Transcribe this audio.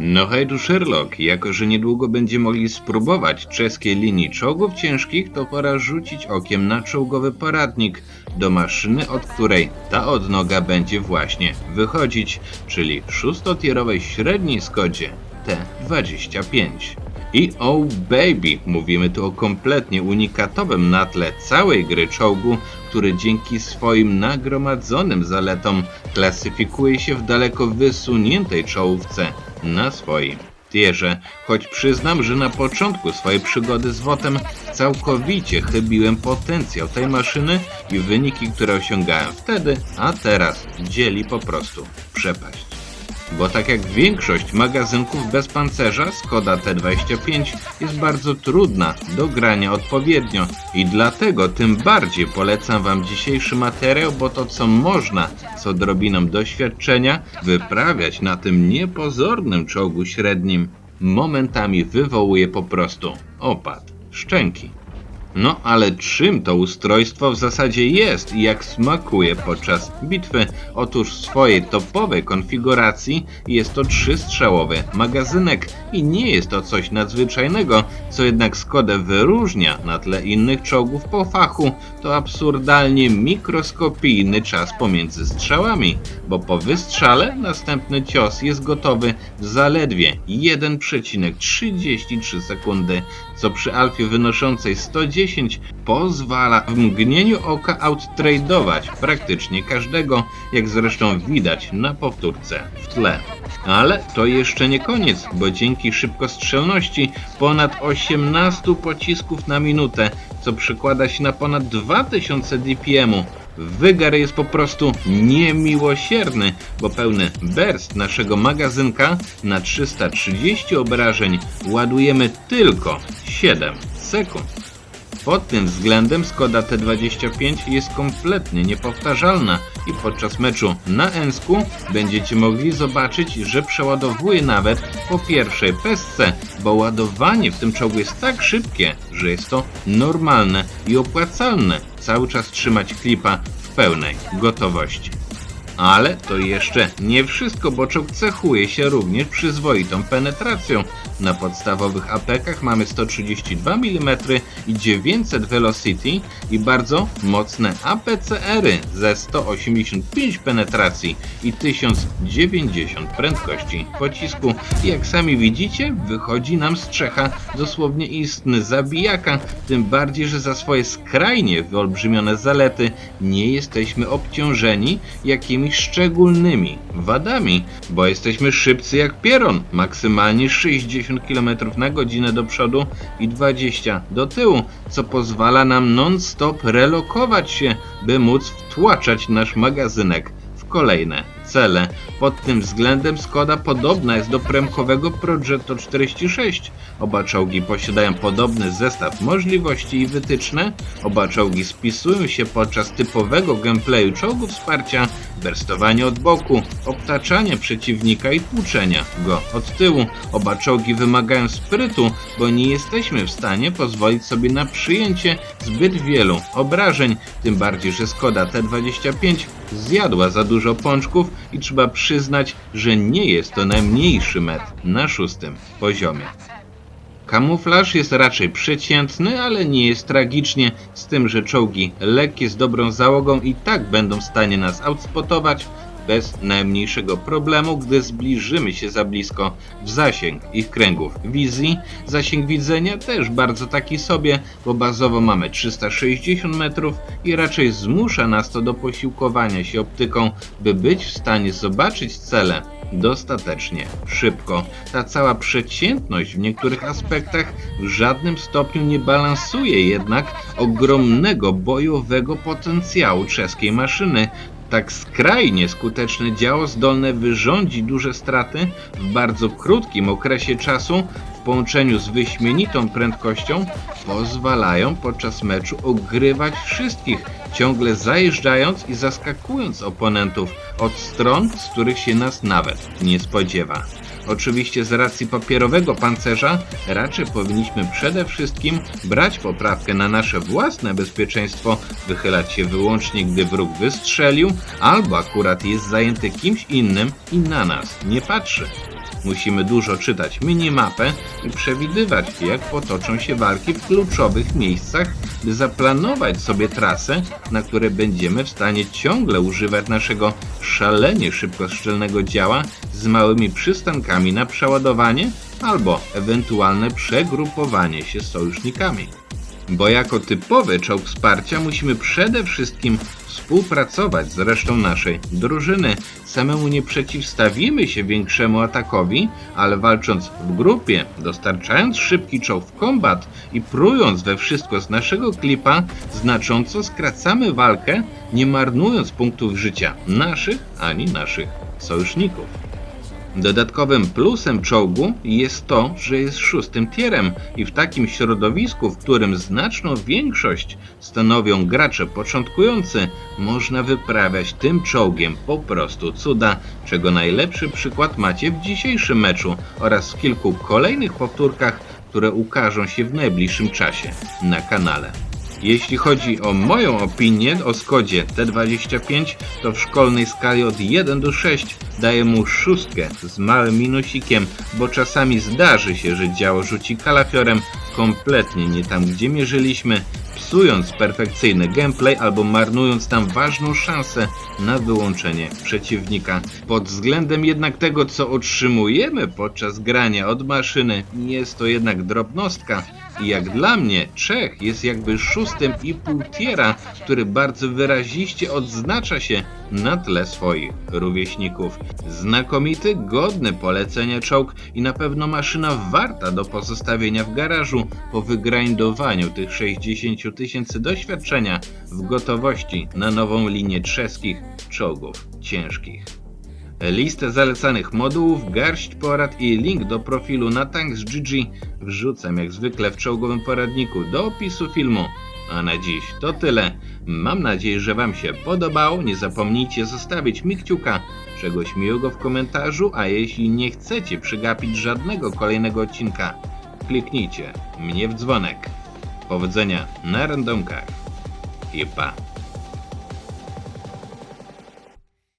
No hej tu Sherlock, jako że niedługo będziemy mogli spróbować czeskiej linii czołgów ciężkich, to pora rzucić okiem na czołgowy poradnik do maszyny, od której ta odnoga będzie właśnie wychodzić, czyli szóstotierowej średniej Skodzie T25. I oh baby, mówimy tu o kompletnie unikatowym na tle całej gry czołgu, który dzięki swoim nagromadzonym zaletom klasyfikuje się w daleko wysuniętej czołówce na swoim tierze. Choć przyznam, że na początku swojej przygody z WOTem całkowicie chybiłem potencjał tej maszyny i wyniki, które osiągałem wtedy, a teraz dzieli po prostu przepaść. Bo tak jak większość magazynków bez pancerza, Skoda T25 jest bardzo trudna do grania odpowiednio i dlatego tym bardziej polecam Wam dzisiejszy materiał, bo to co można z odrobiną doświadczenia wyprawiać na tym niepozornym czołgu średnim momentami wywołuje po prostu opad szczęki. No ale czym to ustrojstwo w zasadzie jest i jak smakuje podczas bitwy? Otóż w swojej topowej konfiguracji jest to trzystrzałowy magazynek i nie jest to coś nadzwyczajnego, co jednak Skodę wyróżnia na tle innych czołgów po fachu, to absurdalnie mikroskopijny czas pomiędzy strzałami, bo po wystrzale następny cios jest gotowy w zaledwie 1,33 sekundy, co przy alfie wynoszącej 110 pozwala w mgnieniu oka outtradować praktycznie każdego, jak zresztą widać na powtórce w tle. Ale to jeszcze nie koniec, bo dzięki szybkostrzelności ponad 18 pocisków na minutę, co przekłada się na ponad 2000 dpm, Wygar jest po prostu niemiłosierny, bo pełny burst naszego magazynka na 330 obrażeń ładujemy tylko 7 sekund. Pod tym względem Skoda T25 jest kompletnie niepowtarzalna i podczas meczu na Ensku będziecie mogli zobaczyć, że przeładowuje nawet po pierwszej pestce, bo ładowanie w tym czołgu jest tak szybkie, że jest to normalne i opłacalne cały czas trzymać klipa w pełnej gotowości. Ale to jeszcze nie wszystko, bo czołg cechuje się również przyzwoitą penetracją. Na podstawowych apekach mamy 132 mm i 900 velocity i bardzo mocne APCR-y ze 185 penetracji i 1090 prędkości pocisku. Jak sami widzicie, wychodzi nam z Czecha dosłownie istny zabijaka, tym bardziej, że za swoje skrajnie wyolbrzymione zalety nie jesteśmy obciążeni jakimiś szczególnymi wadami, bo jesteśmy szybcy jak pieron, maksymalnie 60 km na godzinę do przodu i 20 do tyłu, co pozwala nam non-stop relokować się, by móc wtłaczać nasz magazynek w kolejne cele. Pod tym względem Skoda podobna jest do premkowego Progetto 46. Oba czołgi posiadają podobny zestaw możliwości i wytyczne. Oba czołgi spisują się podczas typowego gameplayu czołgu wsparcia, berstowanie od boku, obtaczanie przeciwnika i tłuczenia go od tyłu. Oba czołgi wymagają sprytu, bo nie jesteśmy w stanie pozwolić sobie na przyjęcie zbyt wielu obrażeń, tym bardziej, że Skoda T25 zjadła za dużo pączków i trzeba przyznać, że nie jest to najmniejszy met na szóstym poziomie. Kamuflaż jest raczej przeciętny, ale nie jest tragicznie, z tym, że czołgi lekkie z dobrą załogą i tak będą w stanie nas outspotować bez najmniejszego problemu, gdy zbliżymy się za blisko w zasięg ich kręgów wizji. Zasięg widzenia też bardzo taki sobie, bo bazowo mamy 360 metrów i raczej zmusza nas to do posiłkowania się optyką, by być w stanie zobaczyć cele dostatecznie szybko. Ta cała przeciętność w niektórych aspektach w żadnym stopniu nie balansuje jednak ogromnego bojowego potencjału czeskiej maszyny, tak skrajnie skuteczne działo zdolne wyrządzić duże straty w bardzo krótkim okresie czasu w połączeniu z wyśmienitą prędkością pozwalają podczas meczu ogrywać wszystkich, ciągle zajeżdżając i zaskakując oponentów od stron, z których się nas nawet nie spodziewa. Oczywiście z racji papierowego pancerza raczej powinniśmy przede wszystkim brać poprawkę na nasze własne bezpieczeństwo, wychylać się wyłącznie gdy wróg wystrzelił albo akurat jest zajęty kimś innym i na nas nie patrzy. Musimy dużo czytać minimapę i przewidywać, jak potoczą się walki w kluczowych miejscach, by zaplanować sobie trasę, na której będziemy w stanie ciągle używać naszego szalenie szybkostrzelnego działa z małymi przystankami na przeładowanie albo ewentualne przegrupowanie się z sojusznikami. Bo jako typowy czołg wsparcia musimy przede wszystkim współpracować z resztą naszej drużyny. Samemu nie przeciwstawimy się większemu atakowi, ale walcząc w grupie, dostarczając szybki czołg w kombat i prując we wszystko z naszego klipa, znacząco skracamy walkę, nie marnując punktów życia naszych ani naszych sojuszników. Dodatkowym plusem czołgu jest to, że jest szóstym tierem i w takim środowisku, w którym znaczną większość stanowią gracze początkujący, można wyprawiać tym czołgiem po prostu cuda, czego najlepszy przykład macie w dzisiejszym meczu oraz w kilku kolejnych powtórkach, które ukażą się w najbliższym czasie na kanale. Jeśli chodzi o moją opinię o Skodzie T25, to w szkolnej skali od 1 do 6 daję mu szóstkę z małym minusikiem, bo czasami zdarzy się, że działo rzuci kalafiorem kompletnie nie tam, gdzie mierzyliśmy, psując perfekcyjny gameplay albo marnując tam ważną szansę na wyłączenie przeciwnika. Pod względem jednak tego, co otrzymujemy podczas grania od maszyny, jest to jednak drobnostka. I jak dla mnie, Czech jest jakby szóstym i pół tiera, który bardzo wyraziście odznacza się na tle swoich rówieśników. Znakomity, godny polecenia czołg i na pewno maszyna warta do pozostawienia w garażu po wygrindowaniu tych 60 tysięcy doświadczenia w gotowości na nową linię czeskich czołgów ciężkich. Listę zalecanych modułów, garść porad i link do profilu na Tanks GG wrzucam jak zwykle w czołgowym poradniku do opisu filmu. A na dziś to tyle. Mam nadzieję, że Wam się podobało. Nie zapomnijcie zostawić mi kciuka, czegoś miłego w komentarzu, a jeśli nie chcecie przegapić żadnego kolejnego odcinka, kliknijcie mnie w dzwonek. Powodzenia na randomkach i pa!